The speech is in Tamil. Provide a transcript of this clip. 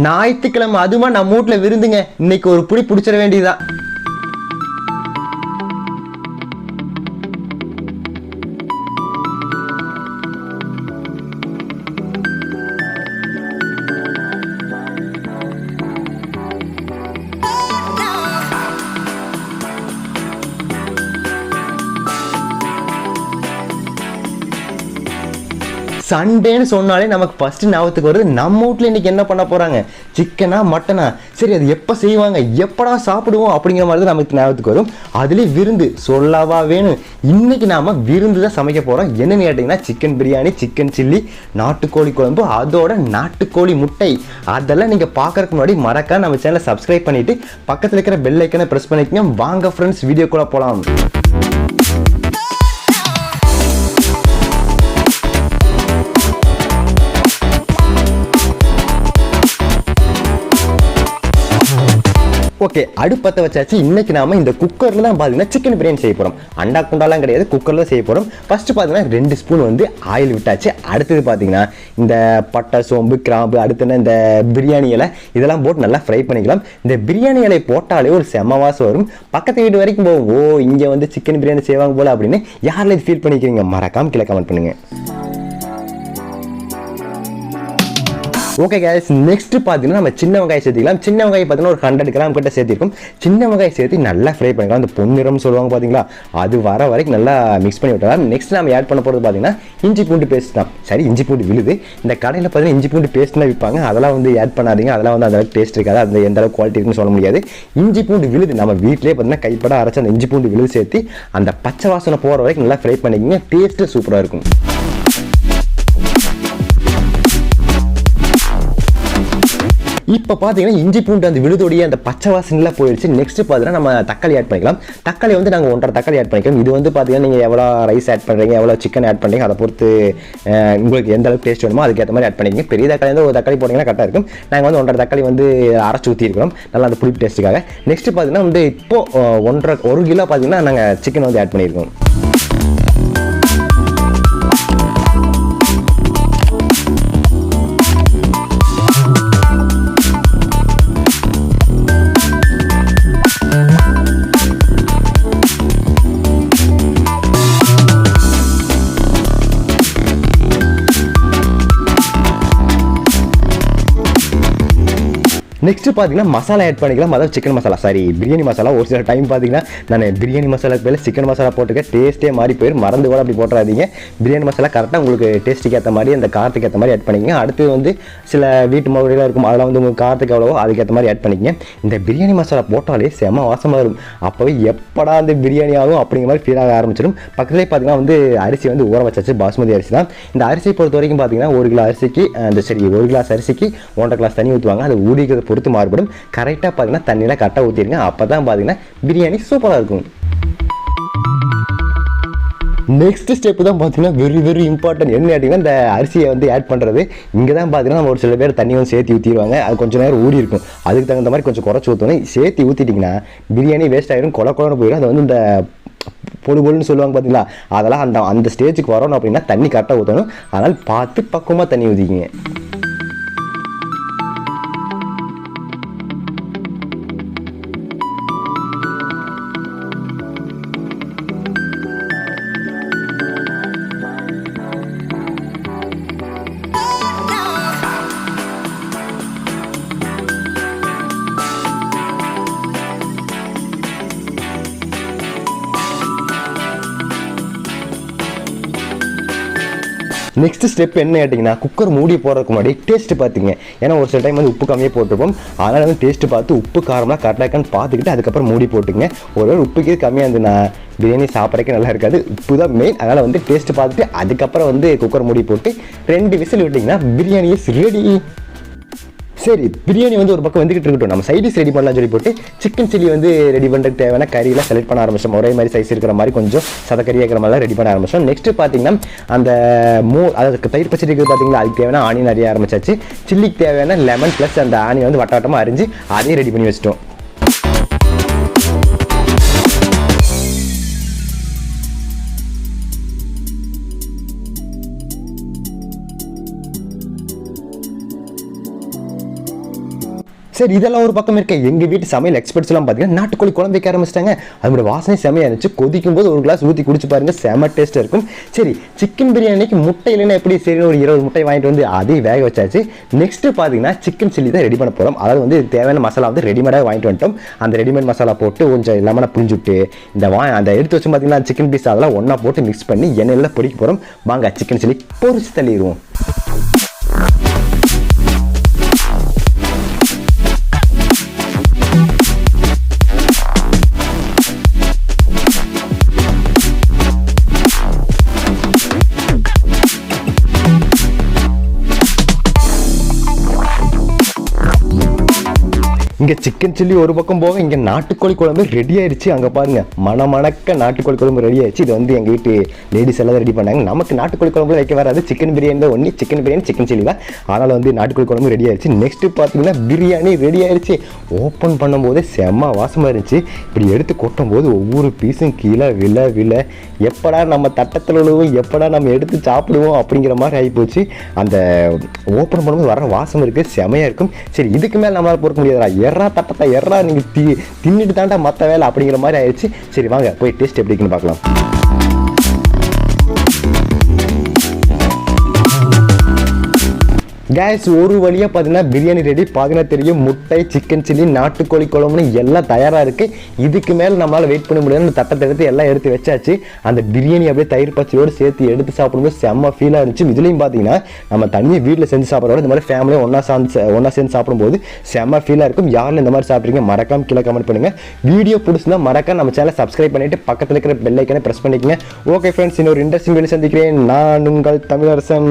ஞாயிற்றுக்கிழமை அதுமா நம்ம வீட்டில் விருந்துங்க. இன்னைக்கு ஒரு புடி பிடிச்சிட வேண்டியதா சண்டேன்னு சொன்னாலே நமக்கு ஃபஸ்ட்டு ஞாபகத்துக்கு வருது நம்ம வீட்ல இன்னைக்கு என்ன பண்ண போகிறாங்க சிக்கனா மட்டனா சரி அது எப்போ செய்வாங்க? எப்படா சாப்பிடுவோம்? அப்படிங்கிற மாதிரி தான் நமக்கு ஞாபகத்துக்கு வரும். அதுலேயும் விருந்து சொல்லவா வேணும். இன்னைக்கு நாம் விருந்து தான் சமைக்க போகிறோம் என்னென்னு கேட்டிங்கன்னா சிக்கன் பிரியாணி சிக்கன் சில்லி நாட்டுக்கோழி குழம்பு அதோட நாட்டுக்கோழி முட்டை. அதெல்லாம் நீங்கள் பார்க்குறதுக்கு முன்னாடி மறக்காம நம்ம சேனலை சப்ஸ்கிரைப் பண்ணிட்டு பக்கத்தில் இருக்கிற பெல் ஐக்கனை ப்ரெஸ் பண்ணிக்கோங்க. வாங்க ஃப்ரெண்ட்ஸ் வீடியோக்குள்ளே போகலாம் ஓகே அடுப்பத்தை வச்சாச்சு. இன்னைக்கு நாம இந்த குக்கரில் தான் பார்த்தீங்கன்னா சிக்கன் பிரியாணி செய்ய போகிறோம் அண்டா குண்டாலாம் கிடையாது குக்கரில் செய்ய போகிறோம் ஃபஸ்ட்டு பார்த்தீங்கன்னா ரெண்டு ஸ்பூன் வந்து ஆயில் விட்டாச்சு. அடுத்தது பார்த்தீங்கன்னா இந்த பட்டை சோம்பு கிராம்பு அடுத்து இந்த பிரியாணி இலை இதெல்லாம் போட்டு நல்லா ஃப்ரை பண்ணிக்கலாம். இந்த பிரியாணி இலை போட்டாலே ஒரு செம வாசம் வரும். பக்கத்து வீடு வரைக்கும் போவோம். ஓ இங்கே வந்து சிக்கன் பிரியாணி செய்வாங்க போல் அப்படின்னு யாரில் இது ஃபீல் பண்ணிக்கிறீங்க? மறக்காமல் கீழே கமெண்ட் பண்ணுங்கள் ஓகே கேஸ் நெக்ஸ்ட் பார்த்தீங்கன்னா நம்ம சின்ன வெங்காயம் சேர்த்திக்கலாம். சின்ன வெங்காயம் பார்த்தீங்கன்னா ஒரு ஹண்ட்ரட் கிராம் கிட்ட சேர்த்திருக்கும். சின்ன வெங்காயம் சேர்த்து நல்லா ஃப்ரை பண்ணிக்கலாம். அந்த பொன்னிறம் சொல்லுவாங்க பார்த்தீங்களா அது வர வரைக்கும் நல்லா மிக்ஸ் பண்ணி விட்டலாம் நெக்ஸ்ட் நம்ம ஆட் பண்ண போகிறது பார்த்தீங்கன்னா இஞ்சி பூண்டு பேஸ்ட் தான். சரி இஞ்சி பூண்டு விழுது. இந்த கடையில் பார்த்தீங்கன்னா இஞ்சி பூண்டு பேஸ்ட்லாம் விற்பாங்க அதெல்லாம் வந்து ஆட் பண்ணாதீங்க. அதெல்லாம் வந்து அந்த அளவுக்கு டேஸ்ட் இருக்காது. அந்த எந்த அளவுக்கு குவாலிட்டி இருக்குன்னு சொல்ல முடியாது. இஞ்சி பூண்டு விழுது. நம்ம வீட்டிலே பார்த்தீங்கன்னா கைப்பட அரைச்சி அந்த இஞ்சி பூண்டு விழுது சேர்த்து அந்த பச்சை வாசனை போகிற வரைக்கும் நல்லா ஃப்ரை பண்ணிக்கிங்க. டேஸ்ட்டு சூப்பராக இருக்கும். இப்போ பார்த்தீங்கன்னா இஞ்சி பூண்டு அந்த விழுதோடைய அந்த பச்சை வாசனைலாம் போயிடுச்சு. நெக்ஸ்ட் பார்த்தீங்கன்னா நம்ம தக்காளி ஆட் பண்ணிக்கலாம். தக்காளி வந்து நாங்கள் ஒன்றரை தக்காளி ஆட் பண்ணிக்கலாம் இது வந்து பார்த்தீங்கன்னா நீங்கள் எவ்வளோ ரைஸ் ஆட் பண்ணுறீங்க எவ்வளோ சிக்கன் ஆட் பண்ணுறீங்க அதை பொறுத்து உங்களுக்கு எந்த அளவுக்கு டேஸ்ட் வேணுமோ அதுக்கேற்ற மாதிரி ஆட் பண்ணிக்கங்க. பெரிய தக்காளி வந்து ஒரு தக்காளி போட்டிங்கன்னா கரெக்டாக இருக்கும். நாங்கள் வந்து ஒன்றரை தக்காளி வந்து அரைச்சி ஊற்றிருக்கிறோம் நல்லா அந்த புளிப்பு டேஸ்ட்டுக்காக நெக்ஸ்ட் பார்த்தீங்கன்னா வந்து இப்போது ஒன்றரை ஒரு கிலோ பார்த்தீங்கன்னா நாங்கள் சிக்கன் வந்து ஆட் பண்ணியிருக்கோம். நெக்ஸ்ட் பார்த்தீங்கன்னா மசாலா ஆட் பண்ணிக்கலாம். அதாவது சிக்கன் மசாலா. சாரி பிரியாணி மசாலா. ஒரு சில டைம் பார்த்தீங்கன்னா நான் பிரியாணி மசாலாக்கு பேர் சிக்கன் மசாலா போட்டுக்க டேஸ்ட்டே மாறி போயிடும் மறந்து கூட அப்படி போட்டுறாதீங்க. பிரியாணி மசாலா கரெக்டாக உங்களுக்கு டேஸ்ட்டுக்கு ஏற்ற மாதிரி அந்த காரத்துக்கு ஏற்ற மாதிரி ஆட் பண்ணிக்கங்க. அடுத்து வந்து சில வீட்டு முறையில் இருக்கும். அதெல்லாம் வந்து உங்களுக்கு காரத்துக்கு எவ்வளவோ அதுக்கேற்ற மாதிரி ஆட் பண்ணிக்கங்க. இந்த பிரியாணி மசாலா போட்டாலே செம வாசமாக இருக்கும் அப்போவே எப்படா அந்த பிரியாணி ஆகும் அப்படிங்கிற மாதிரி ஃபீல் ஆக ஆரம்பிச்சிடும் பக்கத்துலேயே பார்த்தீங்கன்னா வந்து அரிசி வந்து ஊற வச்சாச்சு. பாஸ்மதி அரிசி தான். இந்த அரிசியை பொறுத்த வரைக்கும் பார்த்தீங்கன்னா ஒரு கிலோ அரிசிக்கு அந்த சரி ஒரு கிளாஸ் அரிசிக்கு ஒன்றரை கிளாஸ் தண்ணி ஊற்றுவாங்க அது ஊடிக்கிறது பொறுத்து மாறுபடும். கரெக்டாக பார்த்தீங்கன்னா தண்ணியில் கரெக்டாக ஊற்றிடுங்க அப்போ தான் பார்த்தீங்கன்னா பிரியாணி சூப்பராக இருக்கும். நெக்ஸ்ட் ஸ்டெப் தான் பார்த்தீங்கன்னா வெரி வெரி இம்பார்ட்டன்ட் என்ன கேட்டிங்கன்னா இந்த அரிசியை வந்து ஆட் பண்ணுறது இங்கே தான் பார்த்தீங்கன்னா நம்ம ஒரு சில பேர் தண்ணி வந்து சேர்த்து ஊற்றிடுவாங்க அது கொஞ்சம் நேரம் ஊறி இருக்கும். அதுக்கு தகுந்த மாதிரி கொஞ்சம் குறைச்சி ஊற்றணும் சேர்த்து ஊற்றிட்டிங்கன்னா பிரியாணி வேஸ்ட் ஆகிடும் கொல கொலன்னு போயிடும் அது வந்து இந்த பொழு பொழுன்னு சொல்லுவாங்க பார்த்தீங்களா அதெல்லாம் அந்த அந்த ஸ்டேஜுக்கு வரணும் அப்படின்னா தண்ணி கரெக்டாக ஊற்றணும் அதனால் பார்த்து பக்குவமாக தண்ணி ஊற்றிக்கிங்க நெக்ஸ்ட் ஸ்டெப் என்ன கேட்டிங்கன்னா குக்கர் மூடி போகிறதுக்கு முன்னாடி டேஸ்ட் பார்த்தீங்க ஏன்னா ஒரு சில டைம் வந்து உப்பு கம்மியாக போட்டிருப்போம். அதனால் வந்து டேஸ்ட் பார்த்து உப்பு காரம்லாம் கரெக்டாக இருக்கான்னு பார்த்துக்கிட்டு அதுக்கப்புறம் மூடி போட்டுங்க. ஒருவேளை உப்புக்கே கம்மியாக இருந்துன்னா பிரியாணி சாப்பிட்றதுக்கு நல்லா இருக்காது. உப்பு தான் மெயின் அதனால் வந்து டேஸ்ட் பார்த்துட்டு அதுக்கப்புறம் வந்து குக்கர் மூடி போட்டு ரெண்டு விசில் விட்டிங்கன்னா பிரியாணி இஸ் ரெடி சரி பிரியாணி வந்து ஒரு பக்கம் வந்துகிட்டு இருக்கட்டும். நம்ம சைடிஸ் ரெடி பண்ணலாம் சொல்லி போட்டு சிக்கன் சில்லி வந்து ரெடி பண்ணுறதுக்கு தேவையான கறியெல்லாம் செலக்ட் பண்ண ஆரம்பிச்சோம். ஒரே மாதிரி சைஸ் இருக்கிற மாதிரி கொஞ்சம் சதக்கறி இருக்கிற மாதிரிலாம் ரெடி பண்ண ஆரம்பிச்சோம். நெக்ஸ்ட் பார்த்தீங்கன்னா அந்த மூ அதுக்கு தயிர் பச்சடி இருக்குது பார்த்தீங்களா? அதுக்கு தேவையான ஆனியன் நிறைய ஆரம்பிச்சாச்சு. சில்லிக்கு தேவையான லெமன் ப்ளஸ் அந்த ஆனியன் வந்து வட்ட வட்டமாக அரிஞ்சு அதையும் ரெடி பண்ணி வச்சிட்டோம். சரி இதெல்லாம் ஒரு பக்கம் இருக்க. எங்கள் வீட்டு சமையல் எக்ஸ்பர்ட்ஸ்லாம் பார்த்தீங்கன்னா நாட்டுக்கோழி குழம்பு வைக்க ஆரம்பிச்சிட்டாங்க. அதோட வாசனை செமையாக இருந்துச்சு. கொதிக்கும் போது ஒரு கிளாஸ் ஊற்றி குடிச்சு பாருங்கள் செம டேஸ்ட்டாக இருக்கும். சரி சிக்கன் பிரியாணிக்கு முட்டை இல்லைன்னா எப்படி சரி ஒரு இருபது முட்டை வாங்கிட்டு வந்து அதையும் வேக வச்சாச்சு. நெக்ஸ்ட்டு பார்த்தீங்கன்னா சிக்கன் சில்லி தான் ரெடி பண்ண போகிறோம் அதாவது வந்து தேவையான மசாலா வந்து ரெடிமேடாக வாங்கிட்டு வந்துட்டோம். அந்த ரெடிமேட் மசாலா போட்டு கொஞ்சம் லெமனை புரிஞ்சுட்டு விட்டு இந்த வா அந்த எடுத்து வச்சு பார்த்தீங்கன்னா சிக்கன் பீஸ் அதெல்லாம் ஒன்றா போட்டு மிக்ஸ் பண்ணி எண்ணெயில் பொடிக்க போகிறோம் வாங்க சிக்கன் சில்லி பொரிச்சு தள்ளிடுவோம். இங்கே சிக்கன் சில்லி ஒரு பக்கம் போக இங்கே நாட்டுக்கோழி குழம்பு ரெடி ஆயிடுச்சு. அங்கே பாருங்க மணமணக்க நாட்டுக்கோழி குழம்பு ரெடி ஆயிடுச்சு. இது வந்து எங்கள் வீட்டு லேடிஸ் எல்லாம் ரெடி பண்ணாங்க. நமக்கு நாட்டுக்கோழி குழம்பு வைக்க வராது. சிக்கன் பிரியாணி தான் ஒன்று சிக்கன் பிரியாணி சிக்கன் சில்லி தான். அதனால் வந்து நாட்டுக்கோழி குழம்பு ரெடி ஆயிடுச்சு. நெக்ஸ்ட் பார்த்தீங்கன்னா பிரியாணி ரெடி ஆயிடுச்சு. ஓப்பன் பண்ணும்போதே செம்ம வாசமாக இருந்துச்சு. இப்படி எடுத்து கொட்டும் போது ஒவ்வொரு பீஸும் கீழே விழ விழ. எப்படா நம்ம தட்டத்தில் விழுவோம் எப்படா நம்ம எடுத்து சாப்பிடுவோம் அப்படிங்கிற மாதிரி ஆகிப்போச்சு அந்த ஓப்பன் பண்ணும்போது வர வாசம் இருக்குது செமையாக இருக்கும். சரி இதுக்கு மேலே நம்மளால் பொறுக்க முடியாதுடா. எறா தட்டத்தை எறா நீங்கள் தி தின்னுட்டு தாண்டா மற்ற வேலை அப்படிங்கிற மாதிரி ஆயிடுச்சு. சரி வாங்க போய் டேஸ்ட் எப்படி இருக்குன்னு பார்க்கலாம். கேஸ் ஒரு வழியாக பார்த்தீங்கன்னா பிரியாணி ரெடி பார்த்தீங்கன்னா தெரியும். முட்டை சிக்கன் சில்லி நாட்டுக்கோழி குழம்புன்னு எல்லாம் தயாராக இருக்குது இதுக்கு மேலே நம்மளால் வெயிட் பண்ண முடியாது அந்த தட்டத்தை எடுத்து எல்லாம் எடுத்து வச்சாச்சு. அந்த பிரியாணி அப்படியே தயிர் பச்சையோடு சேர்த்து எடுத்து சாப்பிடும்போது செம்ம ஃபீலாக இருந்துச்சு. இதுலேயும் பார்த்தீங்கன்னா நம்ம தனியாக வீட்டில் செஞ்சு சாப்பிட்றோட இந்த மாதிரி ஃபேமிலியாக ஒன்றா சாந்து ஒன்றா சேர்ந்து சாப்பிடும்போது செம்ம ஃபீலாக இருக்கும். யாரும் இந்த மாதிரி சாப்பிட்றீங்க மறக்காம கீழே கமெண்ட் பண்ணுங்கள் வீடியோ பிடிச்சிருந்தா மறக்காம நம்ம சேனலை சப்ஸ்கிரைப் பண்ணிட்டு பக்கத்தில் இருக்கிற பெல் ப்ரெஸ் பண்ணிக்கங்க. ஓகே ஃப்ரெண்ட்ஸ் இன்னொரு இன்ட்ரெஸ்டிங் வீடியோ சந்திக்கிறேன். நான் உங்கள் தமிழரசன்.